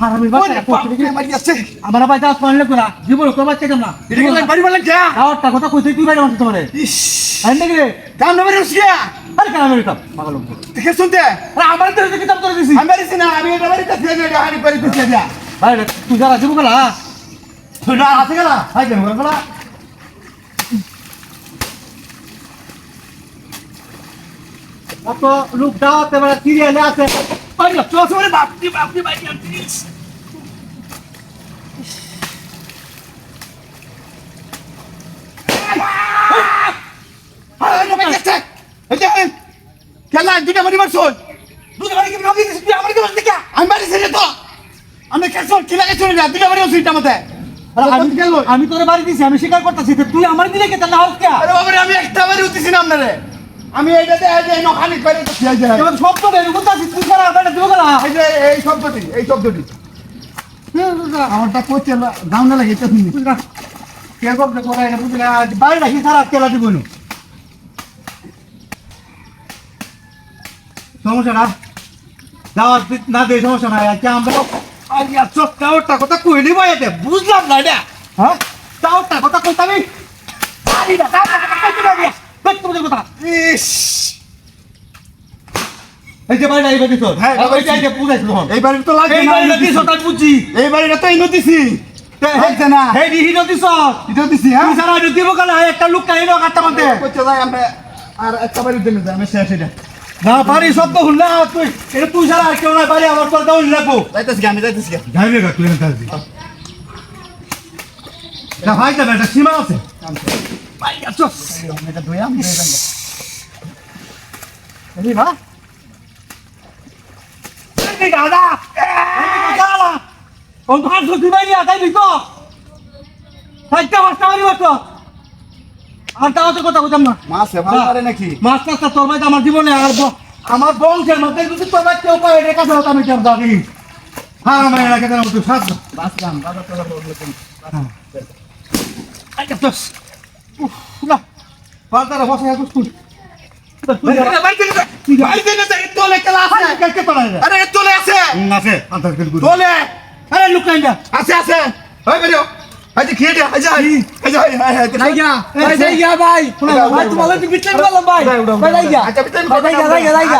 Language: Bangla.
হারামি বাচ্চা কইতে বাড়ি যাচ্ছে আমার ভাই দাস মানলে কোনা জীবন কো বাচ্চা কেমন এটা কি বাড়ি বললেন কে দাওয়াত টাকা কথা কইতে তুই বাইরে মানতে তোমারে। ইস। আইন নাকি রে? কাম না বাড়ি আরে কেন আমি এটা পাগল দেখে শুনতে। আরে আমার তো কিতাব করে দিছি। আমি না আমি এটা দিয়া ভাই তুই যারা জীবন গলা তুই না আছে গেলা হাই কেন গেলা অত লোক দাওয়াত এবারে সিরিয়ালে আছে। আমি তোরে বাড়ি দিছি আমি স্বীকার করতেছি তুই আমার দিলে কে? রে, আমি একটা বাড়ি উঠতেছি না আপনারে। আমি এইটাতে এই যে নখানি করে তো এই যে। এবার সব তো বের করতেছিস তুই যারা বাইরে জীবন গলা? এই যে এই শব্দটি এই শব্দটি। আমারটা করছে দাম না লাগে এটা শুনি। কে করতে করে এটা বুঝলে? আজ বাইরে রাখি সারা কেলা দিব না? সমস্যা না? দি- না দে সমস্যা নাই আজকে আমরা আরে আচ্ছা টাওয়ারটা কথা কইলি ভাই এটা বুঝলাম না এটা। হ্যাঁ? টাওয়ারটা কথা কইতাম আমি আরে না টাওয়ারটা কথা কইতে পারি কত তোমাদের কথা ইস এই যে বাইরে আইবে দিছো হ্যাঁ, হ্যাঁ এই যে বুঝাইছিল হন এই বাড়ি তো লাগবে এই বাইরে দিছো তাই বুঝছি। এই বাড়িটা তো ইনো দিছি না। এই দিহি দিছো। এটা দিছি হ্যাঁ। সারা দিব কালে একটা লোক কাহিনী কাটতে পারতে করছে যাই আমরা আর একটা বাড়ি দিলে যাই আমি শেষ এটা। না পারি সব তো হুল্লা তুই এটা তুই সারা আর কেউ না পারি আমার তোর দাও লাগবো যাইতেছি আমি যাইতেছি যাইবে গা তুই কাজ দি ভাই সীমা আছে। ভাই আছো আমি এটা ধুইয়াম ধুয়ে যাঙ্গে এই বা এই দাদা এই দাদা ও ভাত ধুতি ভাই নিয়ে তাই দিতো সাইডটা মাছটা মারি মাত্র আর তাও তো কথা বলতাম না মাছ ভালো পারে নাকি মাছ টাছটা তোর ভাই আমার জীবনে আর আমার বংশের মধ্যে যদি তোর ভাই কেউ পায় এটা কাছে আমি কেমন জানি হ্যাঁ আমার এলাকাতে না তুই সাত বাসলাম বাবা তোরা বললেন আচ্ছা তো না পাল্টারে বসে আছিস তুই ভাই দিলে ভাই দিলে যাই তোলে কেলা আছে। কে তোলা রে আরে তোলে আছে। আছে আন্তার করে গুরু তোলে আরে লুক লাইনটা। আছে আছে। হয় বেরিও এই যে খেয়ে দে এই যে এই যে হাই হাই লাইগা ভাই লাইগা ভাই। ভাই তোমার তো বিটলেন বললাম ভাই। ভাই লাইগা আচ্ছা বিতেন ভাই লাইগা লাইগা লাইগা